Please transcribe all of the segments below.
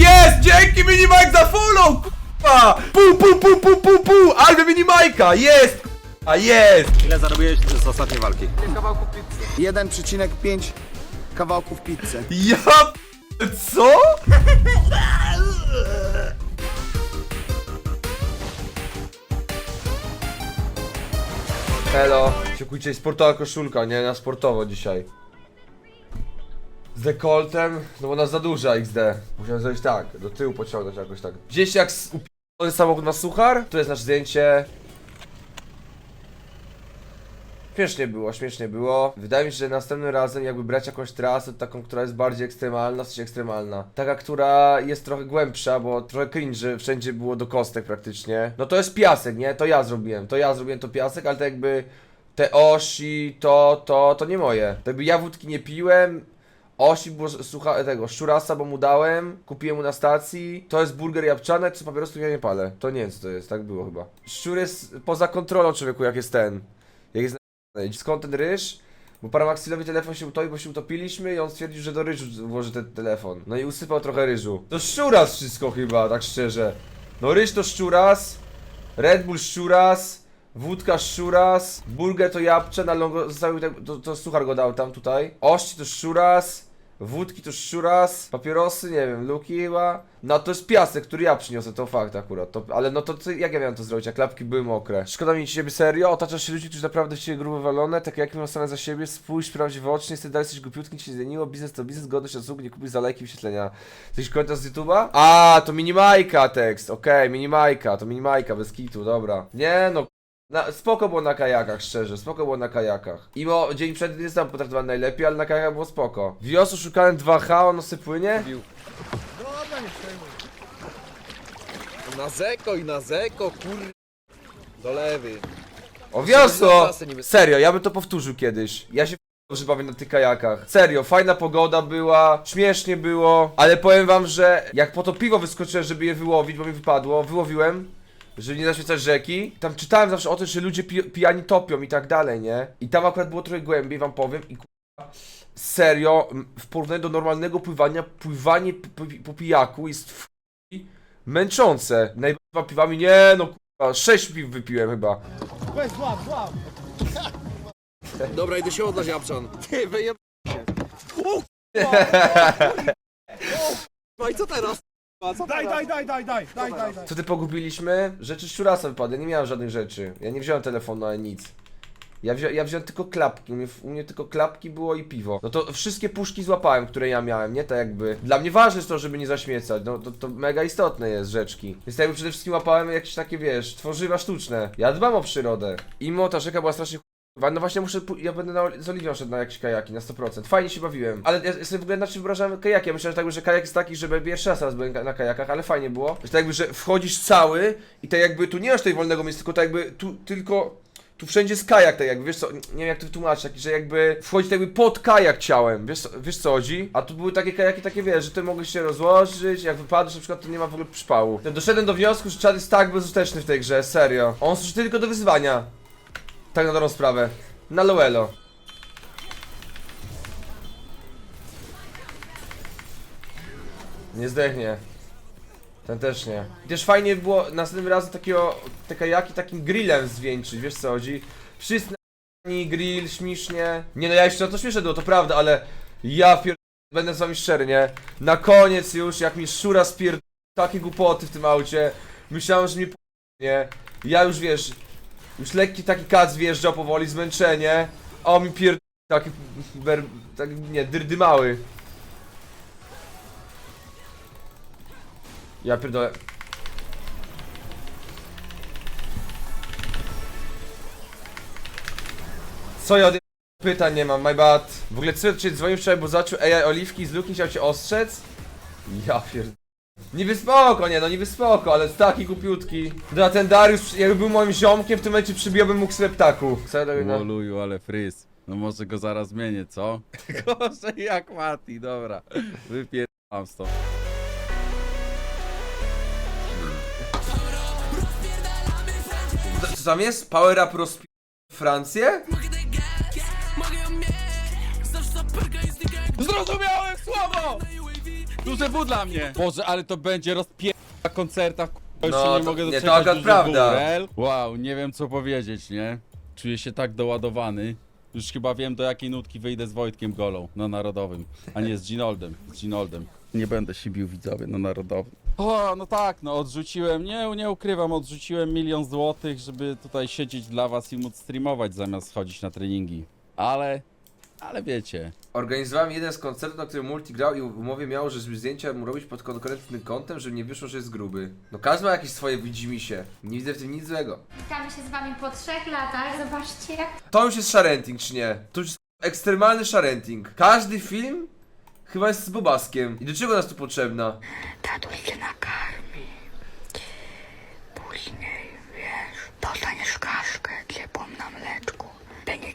Jest! Dzięki Minimike za follow! Kurwa! Pu, pu, pu, pu, pu, pu! Ale Minimajka! Jest! A jest! Ile zarobiłeś z ostatniej walki? 1,5 kawałków pizzy. Ja... Co? Elo. Siekujcie, sportowa koszulka, nie? Na sportowo dzisiaj. Z dekoltem, no bo nas za duża XD. Musiałem zrobić tak, do tyłu pociągnąć jakoś tak. Gdzieś jak upi***ony samochód na suchar, tu jest nasze zdjęcie. Śmiesznie było, śmiesznie było. Wydaje mi się, że następnym razem jakby brać jakąś trasę, taką, która jest bardziej ekstremalna, w ekstremalna. Taka, która jest trochę głębsza, bo trochę cringe, że wszędzie było do kostek praktycznie. No to jest piasek, nie? To ja zrobiłem, to ja zrobiłem to piasek, ale to jakby te osi, to, to, to nie moje. To jakby ja wódki nie piłem, Osi było słucha tego, szczurasa, bo mu dałem, kupiłem mu na stacji. To jest burger jabłczany, co papierosów ja nie palę. To nie wiem co to jest, tak było chyba. Szczur jest poza kontrolą człowieku, jak jest ten. Jak jest na... Skąd ten ryż? Bo Paramaxilowi telefon się utopił, bo się utopiliśmy i on stwierdził, że do ryżu włoży ten telefon. No i usypał trochę ryżu. To szczuras wszystko chyba, tak szczerze. No ryż to szczuras, Red Bull szczuras, wódka szczuras, burger to jabłcze, na longo zostawił te, to, to suchar go dał tam tutaj. Ości to szczuras, wódki to szczuras, papierosy, nie wiem, luki chyba. No to jest piasek, który ja przyniosę, to fakt akurat. To, ale no to jak ja miałem to zrobić, jak klapki były mokre? Szkoda mi ciebie serio, otaczasz się ludzi, którzy naprawdę w ciebie grubo walone, tak jak mam same za siebie, spójrz, sprawdź w oczy, niestety dalej jesteś głupiutki, ci się zmieniło, biznes to biznes, godność szacunku, nie kupisz za lajki wyświetlenia. Coś komentarz z YouTube'a? A, to minimajka tekst, okej, minimajka, to minimajka, bez kitu, dobra. Nie no, na, spoko było na kajakach, szczerze, spoko było na kajakach. Imo dzień przed nie tam potraktowany najlepiej, ale na kajakach było spoko. Wiosło szukałem 2H, ono se płynie? Na zeko i na zeko, kur... Do lewy. O wiosło! Serio, ja bym to powtórzył kiedyś. Ja się że bawię na tych kajakach. Serio, fajna pogoda była, śmiesznie było, ale powiem wam, że jak po to piwo wyskoczyłem, żeby je wyłowić, bo mi wypadło, wyłowiłem, żeby nie zaświecać rzeki. Tam czytałem zawsze o tym, że ludzie pi pijani topią i tak dalej, nie? I tam akurat było trochę głębiej, wam powiem, i kurwa, serio, w porównaniu do normalnego pływania, pływanie po, pijaku jest w męczące. Najbardziej piwami, nie no kurwa, sześć piw wypiłem chyba. Dobra, idę się odlać, Japczan. Ty, wyjeb... No i co teraz? A co teraz? Daj, daj, daj, daj, daj, daj, daj. Co ty pogubiliśmy? Rzeczy szczurasa wypadły, ja nie miałem żadnych rzeczy. Ja nie wziąłem telefonu ani nic. Ja, wzią, ja wziąłem tylko klapki, u mnie, u mnie tylko klapki było i piwo. No to wszystkie puszki złapałem, które ja miałem, nie? Tak jakby. Dla mnie ważne jest to, żeby nie zaśmiecać, no to, to mega istotne jest rzeczki. Więc jakby przede wszystkim łapałem jakieś takie, wiesz, tworzywa sztuczne. Ja dbam o przyrodę. I mimo ta rzeka była strasznie No właśnie muszę, ja będę na, z Oliwią szedł na jakieś kajaki, na 100%. Fajnie się bawiłem. Ale ja sobie w ogóle inaczej wyobrażałem kajaki. Ja myślałem, że, tak, że kajak jest taki, żeby pierwszy raz byłem na kajakach, ale fajnie było. Że tak jakby, że wchodzisz cały i tak jakby tu nie masz tej wolnego miejsca, tylko tak jakby tu tylko... Tu wszędzie jest kajak, tak jakby, wiesz co, nie wiem jak to wytłumaczyć, taki, że jakby wchodzi tak jakby pod kajak ciałem, wiesz, wiesz co chodzi? A tu były takie kajaki takie, wiesz, że ty mogłeś się rozłożyć, jak wypadłeś na przykład, to nie ma w ogóle przypału. Doszedłem do wniosku, że czad jest tak bezużyteczny w tej grze, serio. On służy tylko do wyzwania. Tak na dobrą sprawę. Na Lowelo. Nie zdechnie. Ten też nie. Też fajnie było następnym razem takiego, te kajaki takim grillem zwieńczyć, wiesz co chodzi? Wszyscy grill, śmiesznie. Nie no ja jeszcze to śmieszne było, to prawda, ale ja pier... Będę z wami szczery, nie? Na koniec już, jak mi szura spier... takie głupoty w tym aucie, myślałem, że p... nie? Ja już wiesz, już lekki taki kac wjeżdżał powoli, zmęczenie, on mi pier... taki... Ber... tak, nie, dyrdy mały. Ja pierdolę. Co ja od... Pytań nie mam, my bad. W ogóle co cię dzwonił wczoraj, bo zaczął AI Oliwki z Luki chciał cię ostrzec? Ja pierd... Niby spoko, nie no niby spoko, ale taki głupiutki. Dobra, ten Dariusz, jakby był moim ziomkiem, w tym momencie przybijałbym mu ksywę ja robię, no? Woluju, ale fryz. No może go zaraz zmienię, co? Gorzej jak Mati, dobra. Wypierdam stąd. Co- Co tam jest? Power Up rozpi... Francję? WZW dla mnie! Boże, ale to będzie rozpier... na koncertach, k***a, już No, się nie to- mogę nie, to doczekać akurat prawda. Wow, nie wiem co powiedzieć, nie? Czuję się tak doładowany. Już chyba wiem do jakiej nutki wyjdę z Wojtkiem Golą na Narodowym, a nie z Ginoldem, z Ginoldem. Nie będę się bił widzowie na Narodowym. O, no tak, no odrzuciłem, nie, nie ukrywam, odrzuciłem milion złotych, żeby tutaj siedzieć dla was i móc streamować zamiast chodzić na treningi. Ale, ale wiecie, Organizowałem jeden z koncertów, na którym multi grał i w umowie miało, że żeby zdjęcia mu robić pod konkretnym kątem, żeby nie wyszło, że jest gruby. No każdy ma jakieś swoje widzimisię. Nie widzę w tym nic złego. Witamy się z wami po trzech latach. Zobaczcie, jak To już jest sharenting, czy nie? To już jest ekstremalny sharenting. Każdy film chyba jest z Bobaskiem. I do czego nas tu potrzebna? Tatuś cię nakarmi. Później, wiesz, dostaniesz kaszkę ciepłą na mleczku.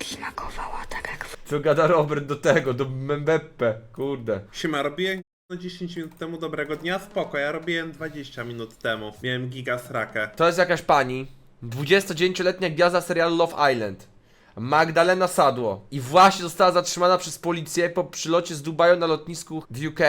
Smakowała tak jak w Co gada Robert do tego, do Mbeppe, kurde. Siema, robiłem no 10 minut temu dobrego dnia, spoko, ja robiłem 20 minut temu. Miałem giga srakę. To jest jakaś pani, 29-letnia gwiazda serialu Love Island. Magdalena Sadło. I właśnie została zatrzymana przez policję po przylocie z Dubaju na lotnisku w UK.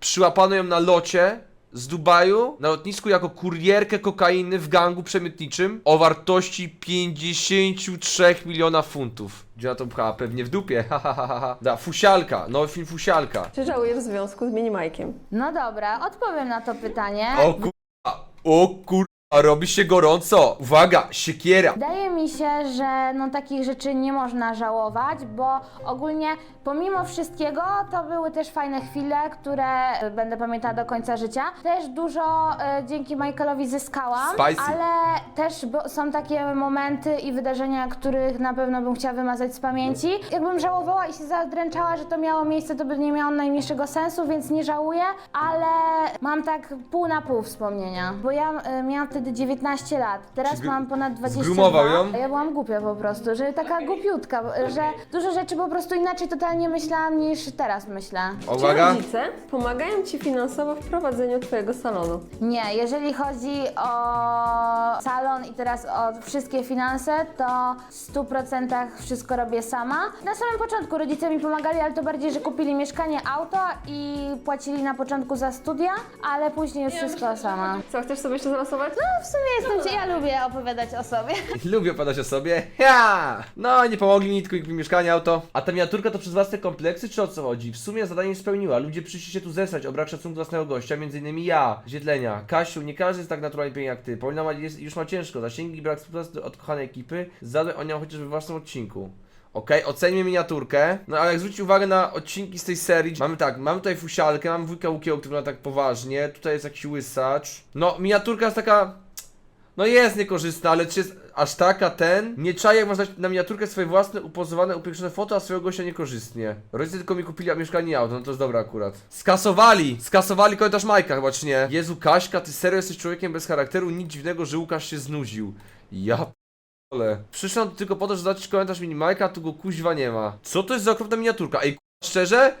Przyłapano ją na locie z Dubaju na lotnisku jako kurierkę kokainy w gangu przemytniczym o wartości 53 miliona funtów. Gdzie na to pchała? Pewnie w dupie. Ha, ha, ha, ha. Da, Fusialka. Nowy film Fusialka. Czy żałujesz w związku z minimajkiem? No dobra, odpowiem na to pytanie. O kurwa. O kurwa. Robi się gorąco. Uwaga, siekiera. Wydaje mi się, że no takich rzeczy nie można żałować, bo ogólnie pomimo wszystkiego to były też fajne chwile, które e, będę pamiętała do końca życia. Też dużo e, dzięki Michaelowi zyskałam, Spicy. ale też bo, są takie momenty i wydarzenia, których na pewno bym chciała wymazać z pamięci. Jakbym żałowała i się zadręczała, że to miało miejsce, to by nie miało najmniejszego sensu, więc nie żałuję, ale mam tak pół na pół wspomnienia, bo ja e, miałam wtedy 19 lat, teraz Czy mam ponad 22. zgrumował ją? Ja byłam głupia po prostu, że taka głupiutka, że dużo rzeczy po prostu inaczej totalnie myślałam niż teraz myślę. Uwaga. Czy rodzice pomagają ci finansowo w prowadzeniu twojego salonu? Nie, jeżeli chodzi o salon i teraz o wszystkie finanse, to w 100% wszystko robię sama. Na samym początku rodzice mi pomagali, ale to bardziej, że kupili mieszkanie, auto i płacili na początku za studia, ale później już wszystko sama. Co, chcesz sobie jeszcze zalosować? No w sumie jestem, ja lubię opowiadać o sobie. Lubię opadać o sobie. Ja! No, nie pomogli mi, tylko mi mieszkanie, auto. A ta miniaturka to przez własne kompleksy, czy o co chodzi? W sumie zadanie spełniła. Ludzie przyszli się tu zesrać o brak szacunku własnego gościa, między innymi ja, Ziedlenia. Kasiu, nie każdy jest tak naturalnie piękny jak ty. Paulina ma, jest, już ma ciężko. Zasięgi brak współpracy od kochanej ekipy. Zadaj o nią chociaż we własnym odcinku. Okej, ocenimy miniaturkę. No ale jak zwrócić uwagę na odcinki z tej serii, mamy tak, mamy tutaj fusialkę, mamy wujka Łukiego, który tak poważnie, tutaj jest jakiś łysacz. No, miniaturka jest taka... No jest niekorzystna, ale czy jest aż taka ten? Nie czaję, jak można na miniaturkę swoje własne, upozowane, upiększone foto, a swojego gościa niekorzystnie. Rodzice tylko mi kupili mieszkanie i auto, no to jest dobre akurat. Skasowali! Skasowali komentarz Majka chyba, czy nie? Jezu, Kaśka, ty serio jesteś człowiekiem bez charakteru? Nic dziwnego, że Łukasz się znudził. Ja p***le. Przyszłam tu tylko po to, żeby dać komentarz mini Majka, a tu go kuźwa nie ma. Co to jest za okropna miniaturka? Ej, szczerze?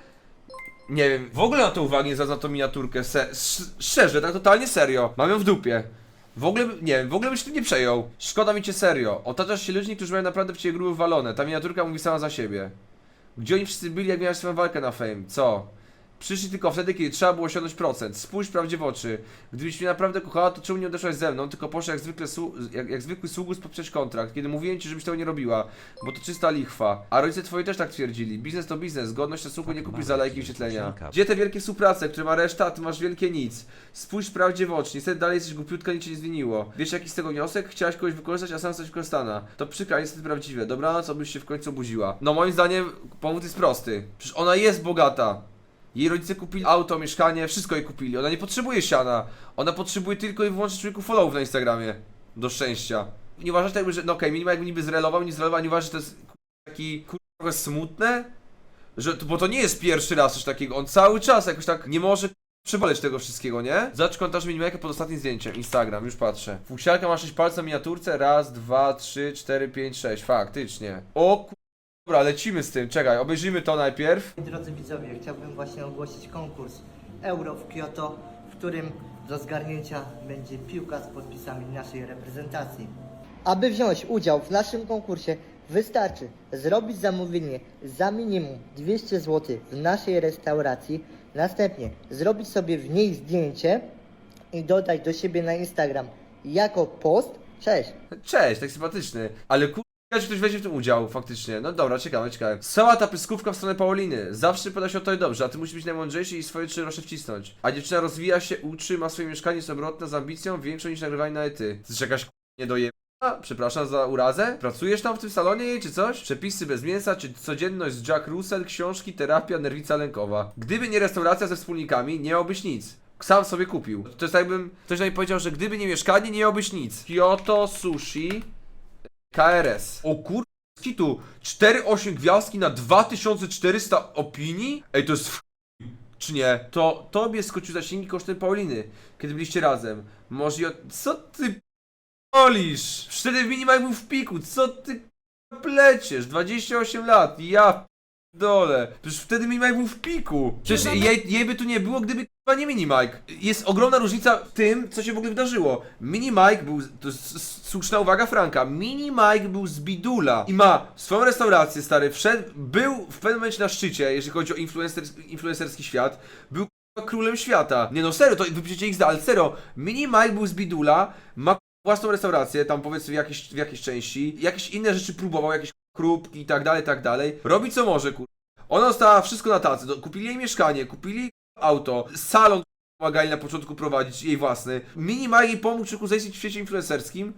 Nie wiem, w ogóle na to uwagi nie na tą miniaturkę, se sz- szczerze, tak totalnie serio. Mam ją w dupie. W ogóle, nie wiem, w ogóle byś tym nie przejął. Szkoda mi cię serio. Otaczasz się ludźmi, którzy mają naprawdę w ciebie gruby walone. Ta miniaturka mówi sama za siebie. Gdzie oni wszyscy byli, jak miałeś swoją walkę na fame? Co? Przyszli tylko wtedy, kiedy trzeba było osiągnąć procent. Spójrz prawdzie w oczy. Gdybyś mnie naprawdę kochała, to czemu nie odeszłaś ze mną? Tylko poszła jak, zwykle jak, jak zwykły sługus podpisać kontrakt, kiedy mówiłem ci, żebyś tego nie robiła, bo to czysta lichwa. A rodzice twoi też tak twierdzili. Biznes to biznes, godność szacunku nie kupisz za lajki i wyświetlenia. Gdzie te wielkie współprace, które ma reszta, a ty masz wielkie nic? Spójrz prawdzie w oczy, niestety dalej jesteś głupiutka, nic się nie zmieniło. Wiesz jaki z tego wniosek? Chciałaś kogoś wykorzystać, a sam jesteś wykorzystana. To przykra, niestety prawdziwe. Dobranoc, obyś się w końcu obudziła. No moim zdaniem powód jest prosty. Przecież ona jest bogata. Jej rodzice kupili auto, mieszkanie, wszystko jej kupili. Ona nie potrzebuje siana. Ona potrzebuje tylko i wyłącznie człowieku followów na Instagramie. Do szczęścia. Nie uważasz jakby, że no okej, minima jakby niby zrelował, nie zrelował, nie uważasz, że to jest taki kur... trochę smutne? Że, bo to nie jest pierwszy raz coś takiego. On cały czas jakoś tak nie może przeboleć tego wszystkiego, nie? Zacz komentarz minimajka pod ostatnim zdjęciem. Instagram, już patrzę. Fuksiarka ma 6 palców na miniaturce. Raz, dwa, trzy, cztery, pięć, sześć. Faktycznie. O. Dobra, lecimy z tym. Czekaj, obejrzyjmy to najpierw. Drodzy widzowie, chciałbym właśnie ogłosić konkurs Euro w Kyoto, w którym do zgarnięcia będzie piłka z podpisami naszej reprezentacji. Aby wziąć udział w naszym konkursie, wystarczy zrobić zamówienie za minimum 200 zł w naszej restauracji, Następnie zrobić sobie w niej zdjęcie i dodać do siebie na Instagram jako post. Cześć. Cześć, tak sympatyczny. Ale kur... czy ktoś weźmie w tym udział, faktycznie. No dobra, ciekawe, ciekawe. Cała ta pyskówka w stronę Pauliny. Zawsze poda się o to i dobrze, a ty musisz być najmądrzejszy i swoje trzy rosze wcisnąć. A dziewczyna rozwija się, uczy, ma swoje mieszkanie, jest obrotna z ambicją większą niż nagrywanie na ety. Ty jesteś jakaś nie doje... Przepraszam za urazę? Pracujesz tam w tym salonie czy coś? Przepisy bez mięsa, czy codzienność z Jack Russell, książki, terapia, nerwica lękowa. Gdyby nie restauracja ze wspólnikami, nie miałbyś nic. Sam sobie kupił. To jest jakbym ktoś mnie powiedział, że gdyby nie mieszkanie, nie miałbyś nic. Kyoto Sushi KRS. O kur... tu 4,8 gwiazdki na 2400 opinii? Ej, to jest w... Czy nie? To tobie skoczył zasięgi kosztem Pauliny, kiedy byliście razem. Może i o... Co ty polisz? Wtedy Minimaj był w piku, co ty pleciesz? 28 lat, ja dole. Przecież wtedy Minimike był w piku. Przecież jej, jej by tu nie było, gdyby k***a nie Minimike. Jest ogromna różnica w tym, co się w ogóle wydarzyło. Minimike był, to s- słuszna uwaga Franka, Minimike był z Bidula i ma swoją restaurację, stary, wszedł, był w pewnym momencie na szczycie, jeżeli chodzi o influencer, influencerski świat, był k***a królem świata. Nie no, serio, to wypiszecie ich ale serio, Minimike był z Bidula, ma własną restaurację, tam powiedzmy w jakiejś, w jakiejś części, jakieś inne rzeczy próbował, jakieś krupki i tak dalej, tak dalej. Robi co może, kur... Ona dostała wszystko na tacy, kupili jej mieszkanie, kupili auto, salon pomagali na początku prowadzić, jej własny. Minimaj jej pomógł czy zaistnieć w świecie influencerskim,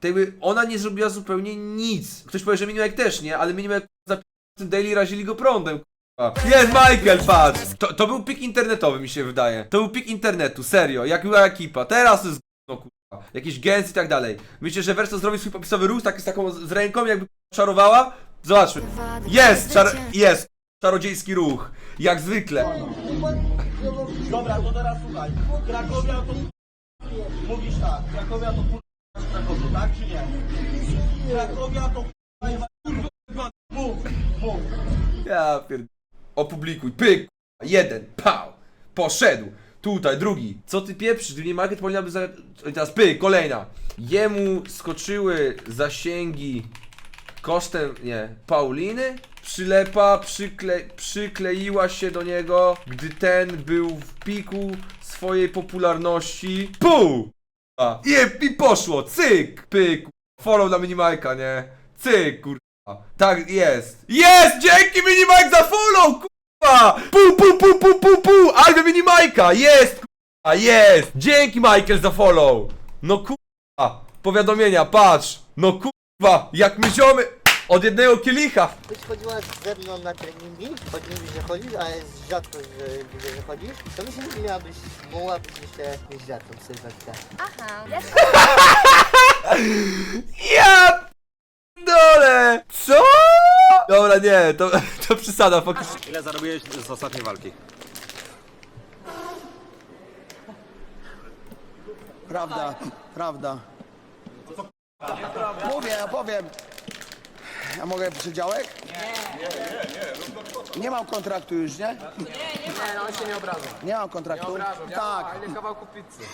to jakby ona nie zrobiła zupełnie nic. Ktoś powie, że Minimaj też nie, ale Minimaj za tym daily razili go prądem. Jest Michael, patrz! To, to był pik internetowy, mi się wydaje. To był pik internetu, serio, jak była ekipa. Teraz to jest no Jakieś gens i tak dalej. Myślę, że Verso zrobi swój popisowy ruch, tak z taką z z ręką, jakby czarowała. Zobaczmy. Jest! Czar jest! Czarodziejski ruch. Jak zwykle. Dobra, to teraz słuchaj. Krakowia to mówisz tak, Krakowia to kurwa Krakowiu, tak czy nie? Krakowia to kurwa mów, mów. Ja pierd... Opublikuj. Pyk. Jeden. Pał. Poszedł. Tutaj, drugi. Co ty pieprzysz? Gdyby nie market powinna by za... Teraz pyk, kolejna. Jemu skoczyły zasięgi kosztem, nie, Pauliny. Przylepa przykle... przykleiła się do niego, gdy ten był w piku swojej popularności. Pół! I, I poszło, cyk! Pyk, follow na minimajka, nie? Cyk, kurwa. Tak, jest. Jest! Dzięki minimajk za follow, kurwa! Pu, pu, pu, pu, pu, pu! Albo minimajka, jest, kurwa, jest! Dzięki Michael za follow! No kurwa, powiadomienia, patrz! No kurwa, jak my ziomy od jednego kielicha! Byś chodziła ze mną na treningi, choć mówisz, że chodzisz, a jest rzadko, że widzę, że chodzisz, to myślę, że miałabyś, mogłabyś jeszcze mieć rzadką sylwetkę. Aha. Ja dole! Co? Dobra, nie, to, to przesada, faktycznie. Ile zarobiłeś z ostatniej walki? Prawda, prawda. Mówię, ja powiem. Ja mogę przydziałek? Nie, nie, nie. Nie mam kontraktu już, nie? Nie, nie, no on się nie obraża. Nie mam kontraktu? Tak. A ile kawałków pizzy?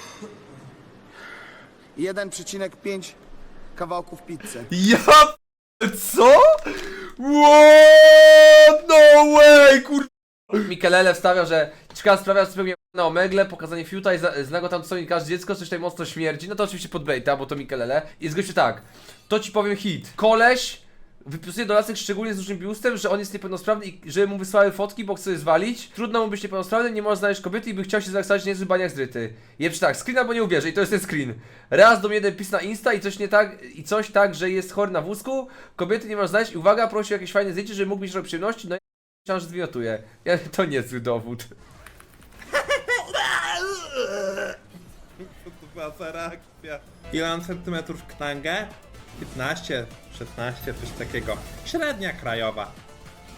1,5 kawałków pizzy. Ja... Co? What? No way, kur... Mikelele wstawia, że ciekawa sprawa spełnia na omegle, pokazanie fiuta i za- tam co i każde dziecko, coś tutaj mocno śmierdzi, no to oczywiście pod bejta, bo to Mikelele. I się tak, to ci powiem hit. Koleś wypisuje do lasek szczególnie z dużym biustem, że on jest niepełnosprawny i że mu wysłały fotki, bo chce je zwalić. Trudno mu być niepełnosprawnym, nie może znaleźć kobiety i by chciał się zaksać niezły baniak zryty. Jebcz tak, screen albo nie uwierzy i to jest ten screen. Raz do mnie jeden pis na Insta i coś nie tak, i coś tak, że jest chory na wózku, kobiety nie może znaleźć i uwaga, prosi o jakieś fajne zdjęcie, żeby mógł mieć robić przyjemności, no i myślałem, że zwiniotuje. Ja, to niezły dowód. Co to była reakcja? Ile mam centymetrów knangę? 15, 16, coś takiego. Średnia krajowa.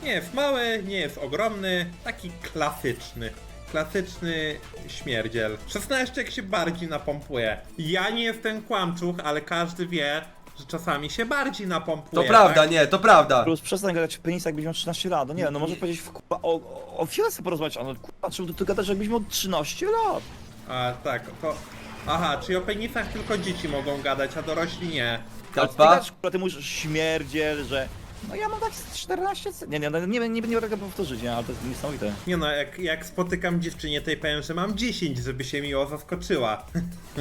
Nie jest mały, nie jest ogromny, taki klasyczny. Klasyczny śmierdziel. 16 jak się bardziej napompuje. Ja nie jestem kłamczuch, ale każdy wie, że czasami się bardziej napompuje. To prawda, tak? nie, to prawda. Plus przestań gadać w penis, jakbyś miał 13 lat. No nie, no może powiedzieć w, kurwa, o, o, o finanse porozmawiać, a no kurwa, czemu ty tu gadasz, jakbyś miał 13 lat? A tak, to... Aha, czyli o penisach tylko dzieci mogą gadać, a dorośli nie. A ty Kalpa? gadasz, kurwa, ty mówisz śmierdziel, że No ja mam tak z 14... c- Nie, nie, nie, nie, nie, nie będę tego powtórzyć, nie, ale to jest niesamowite. Nie no, jak, jak spotykam dziewczynie, tej powiem, że mam 10, żeby się miło zaskoczyła.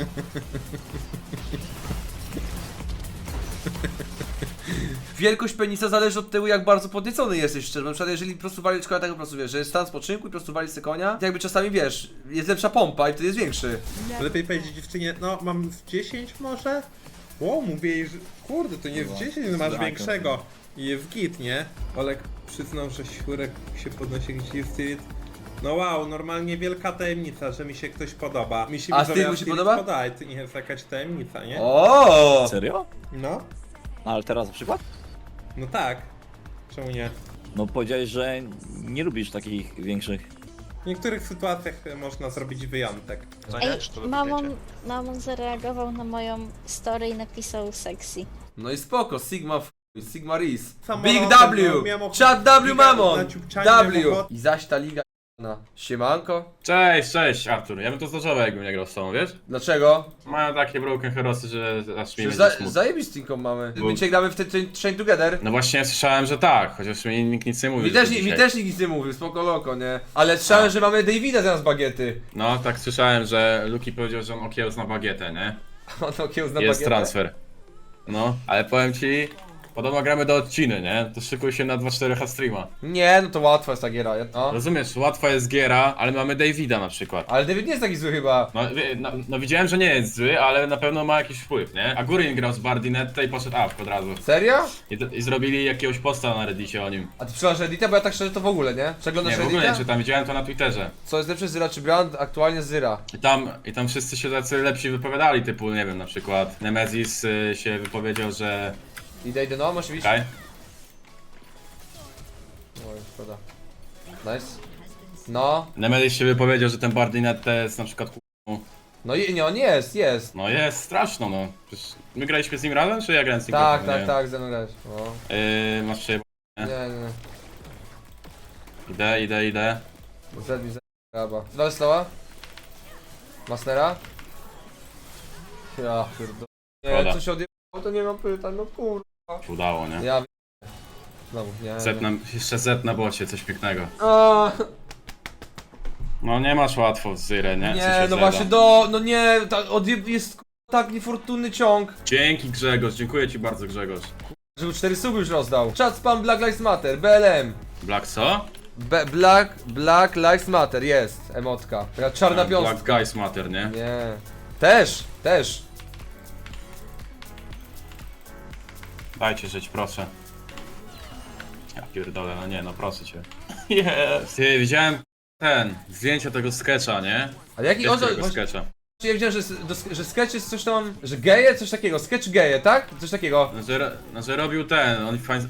Wielkość penisa zależy od tego, jak bardzo podniecony jesteś szczerze. Na przykład, jeżeli prostowali szkoła tak po prostu wiesz, że jest stan spoczynku i prostowali sobie konia, to jakby czasami wiesz, jest lepsza pompa i wtedy jest większy. Lepiej powiedzieć dziewczynie, no mam z 10 może? Ło, mówię jej, że kurde, to nie jest 10, no masz Tak, większego. I jest git, nie? Olek przyznał, że siurek się podnosi gdzieś jest. No wow, normalnie wielka tajemnica, że mi się ktoś podoba. Mi się A widzowie styl mu się podoba? Podaje, to nie jest jakaś tajemnica, nie? O! Serio? No, Ale teraz na przykład? No tak. Czemu nie? No powiedziałeś, że nie lubisz takich większych. W niektórych sytuacjach e, można zrobić wyjątek. Ej, mamon, mamon zareagował na moją story i napisał sexy. No i spoko, Sigma chuj, Sigma Riz. Samolotem, Big no, W! miałem ochotę Chat W Mamon! na ciupczanie, miałem W! ochotę- I zaś ta liga na Siemanko? Cześć, cześć Artur. Ja bym to zdarzało jakbym nie grał z tobą, wiesz? Dlaczego? Mają takie broken herosy, że aż mi Przecież będzie za, smutno. zajebistynką mamy. Bo- My dzisiaj gramy w train, train Together. No właśnie słyszałem, że tak, chociaż mi nikt nic nie mówi. Mi że też, to mi dzisiaj. też nikt nic nie mówił, spoko loko, nie? Ale słyszałem, że mamy Davida zamiast bagiety. No tak słyszałem, że Luki powiedział, że on okiełz na bagietę, nie? On okiełzna Jest bagietę. transfer. No, ale powiem ci, podobno gramy do odciny, nie? To szykuj się na 2-4 streama. Nie, no to łatwa jest ta giera. No. Rozumiesz, łatwa jest giera, ale mamy Davida na przykład. Ale David nie jest taki zły chyba. No, wie- no, no widziałem, że nie jest zły, ale na pewno ma jakiś wpływ, nie? A Gurin grał z Bardinette i poszedł up od razu. Serio? I, I zrobili jakiegoś posta na reddicie o nim. A ty przeglądasz Reddita? Bo ja tak szczerze to w ogóle, nie? Przeglądasz Nie, w ogóle Reddita? nie czytam, widziałem to na Twitterze. Co jest lepsze, Zyra czy Brand? Aktualnie Zyra. I tam, I tam wszyscy się tacy lepsi wypowiadali, typu, nie wiem, na przykład Nemezis y, się wypowiedział, że... Idę, idę, no, masz iść. Okej? Oj, szkoda. Nice. No. Nemezis się wypowiedział, że ten Bardinette jest na przykład No i nie, on jest, jest. No jest straszno, no. Przecież my graliśmy z nim razem, czy ja grałem z nim Tak, razem? tak, tak, ze mną grać. No. Yy, masz przejeb... Nie, nie, nie. Idę, idę, idę. Zedmi, zedmi, graba. Dwa slowa? Masnera? Ja pierdolę. Nie, Szkoda. co się odjebało, to nie mam pytań, no kur... Udało, nie? Ja Znowu, nie. Z na, jeszcze Z na bocie, coś pięknego. A, No nie masz łatwo z Zyrę, nie? Nie, no właśnie do, no nie, tak, odjeb, jest tak niefortunny ciąg. Dzięki Grzegorz, dziękuję ci bardzo Grzegorz. Żeby cztery suby już rozdał. Chat spam Black Lives Matter, BLM. Black co? Be Black, Black Lives Matter, jest, emotka. Taka czarna A, Black piąstka. Guys Matter, nie? Nie. Też, też. Dajcie żyć, proszę. Ja pierdolę, no nie, no proszę cię. Yes. Ty, widziałem ten, zdjęcie tego sketcha, nie? Ale jaki Wiesz on... tego właśnie- sketcha? Ja widziałem, że, s- do, sk- że sketch jest coś tam, że geje, coś takiego, sketch geje, tak? Coś takiego. No, że, ro- no, że robił ten, OnlyFans, y,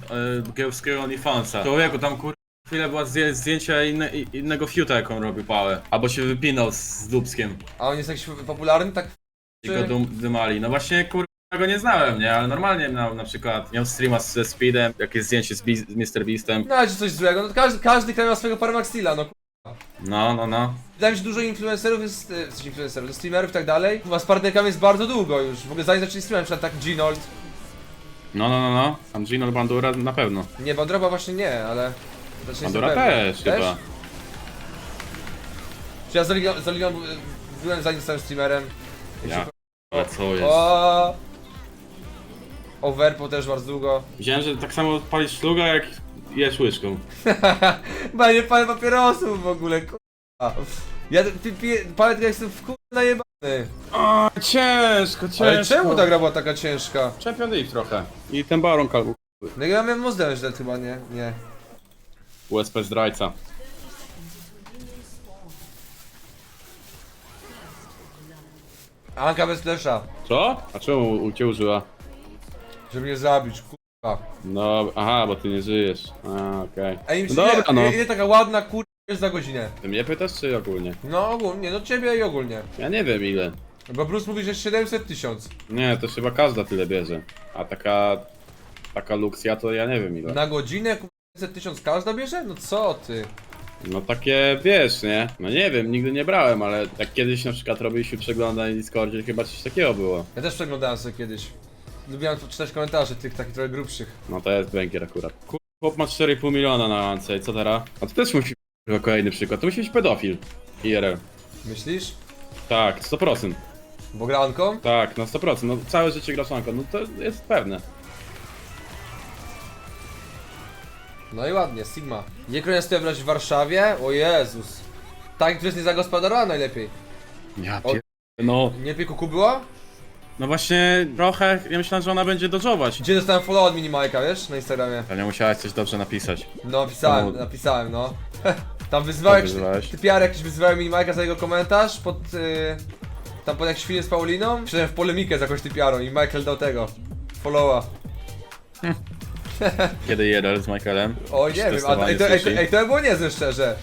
gejowskiego OnlyFansa. Człowieku, tam kur... chwilę była zdję, zdjęcie inne, i- innego fiuta, jaką robił Pałę. Albo się wypinał z, z dubskiem. A on jest jakiś popularny, tak? I go dum, dymali. No właśnie, kur... Ja go nie znałem, nie? Ale normalnie miał na przykład, miał streama z- ze Speedem, jakieś zdjęcie z, Be- z Mr. Beastem. No, ale coś złego, no każdy, każdy kraj ma swojego Paramaxila, no. No, no, no. Wydaje mi się, dużo influencerów jest, e, w sensie influencerów, streamerów i tak dalej. Chyba z partnerkami jest bardzo długo już, w ogóle zanim zaczęli streamować, na przykład tak Ginold. No, no, no, no. Tam Gino Bandura na pewno. Nie, Bandroba właśnie nie, ale... Znaczy, Bandura pewny. też, chyba. Czy ja z Oliwią, z e, byłem zanim zostałem streamerem. Ja. Ale co jest? O. Overpo też bardzo długo. Widziałem, że tak samo palisz szluga, jak jesz łyżką. Chyba nie palę papierosów w ogóle, kurwa. Ja pi, pi, palę tylko jak jestem w kurwa najebany. O, ciężko, ciężko. Ale czemu ta gra była taka ciężka? Champion League trochę. I ten Baron kalbu. No ja miałem Mozdem źle chyba, nie? Nie. USP zdrajca. Anka bez flesza, Co? A czemu u cię użyła? Żeby mnie zabić, kurwa. No, aha, bo ty nie żyjesz. A, okej. Ej, No dobra, no. ile, ile taka ładna kurwa jest za godzinę? Ty mnie pytasz, czy ogólnie? No ogólnie, no ciebie i ogólnie. Ja nie wiem ile. Bo Bruce mówi, że 700 tysiąc. Nie, to chyba każda tyle bierze. A taka... Taka luksja to ja nie wiem ile. Na godzinę kurwa 700 tysiąc każda bierze? No co ty? No takie, wiesz, nie? No nie wiem, nigdy nie brałem, ale jak kiedyś na przykład robiliśmy przeglądy na Discordzie, chyba coś takiego było. Ja też przeglądałem sobie kiedyś. Lubiłem czytać komentarze tych takich trochę grubszych. No to jest węgiel akurat. Kur- Chłop ma 4,5 miliona na lance i co teraz? A to też musi być kolejny przykład. To musi być pedofil. IRL. Myślisz? Tak, 100%. Bo granką? Tak, na 100%. No całe życie graszanką, no to jest pewne. No i ładnie, Sigma. Niekronia stewność w Warszawie? O Jezus. Tak, który jest niezagospodarowany najlepiej. Ja O- pier... No, Nie lepiej kuku było? No właśnie trochę, ja myślałem, że ona będzie dodżować. Gdzie dostałem follow od Minimajka, wiesz? Na Instagramie. Ale musiałaś coś dobrze napisać. No, napisałem, No. napisałem, no. Tam wyzwałeś, Co wyzwałeś? jakiś wyzwałem Minimajka za jego komentarz pod... Y, tam pod jakiś film z Pauliną. Wszedłem w polemikę z jakąś typiarą i Michael dał tego. Followa. Kiedy IRL z Michaelem? O nie wiem, a, Testowanie ej, to, ej, to, sushi. ej, to było niezłe szczerze.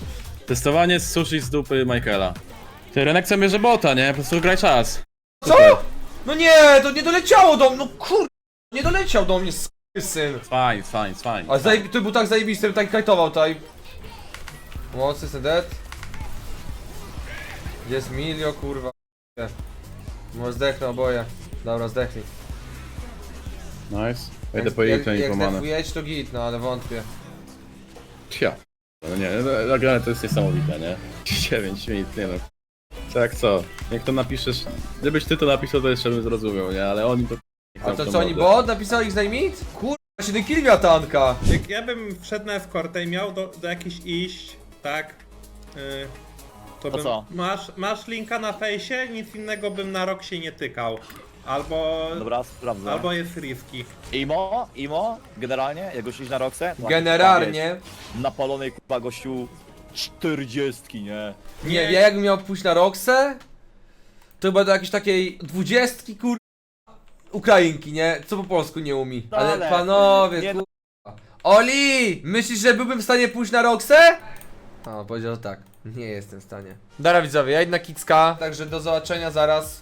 Testowanie z sushi z dupy Michaela. Ty, Renek chce bierze bota, nie? Po prostu graj czas. Co? No nie, to nie doleciało do mnie, no kur... Nie doleciał do mnie, syn. Fine, fine, fine. A zajebi- to był tak zajebisty, tak kajtował tutaj. Mocy, jestem dead. Jest milio, kurwa. Może zdechnę oboje. Dobra, zdechli. Nice. Idę Jak, po jak, Elite jak manę. zdechujesz to git, no ale wątpię. Ja. No nie, no, nagrane to jest niesamowite, nie? 9 minut, nie no. Tak co? Jak to napiszesz, gdybyś ty to napisał, to jeszcze bym zrozumiał, nie? Ale oni to... A to co oni bot? Napisał ich znajmit? Kurwa, 7 kill miała ta Anka. Jak ja bym wszedł na eskortę i miał do, do jakichś iść, tak? Yy, to bym, co? Masz, masz linka na fejsie, nic innego bym na rok się nie tykał. Albo, Dobra, sprawdzę. albo jest riski. Imo, Imo, generalnie, jak gościsz na Roxę, to Generalnie. napalonej kupa gościu 40, nie? Nie, ja jakbym miał pójść na Roxę, to chyba do jakiejś takiej dwudziestki kur... Ukrainki, nie? Co po polsku nie umi. Ale, Ale- panowie, nie no- kur... Oli! Myślisz, że byłbym w stanie pójść na Roxę? A, powiedział tak. Nie jestem w stanie. Dobra widzowie, ja jedna kicka, także do zobaczenia zaraz.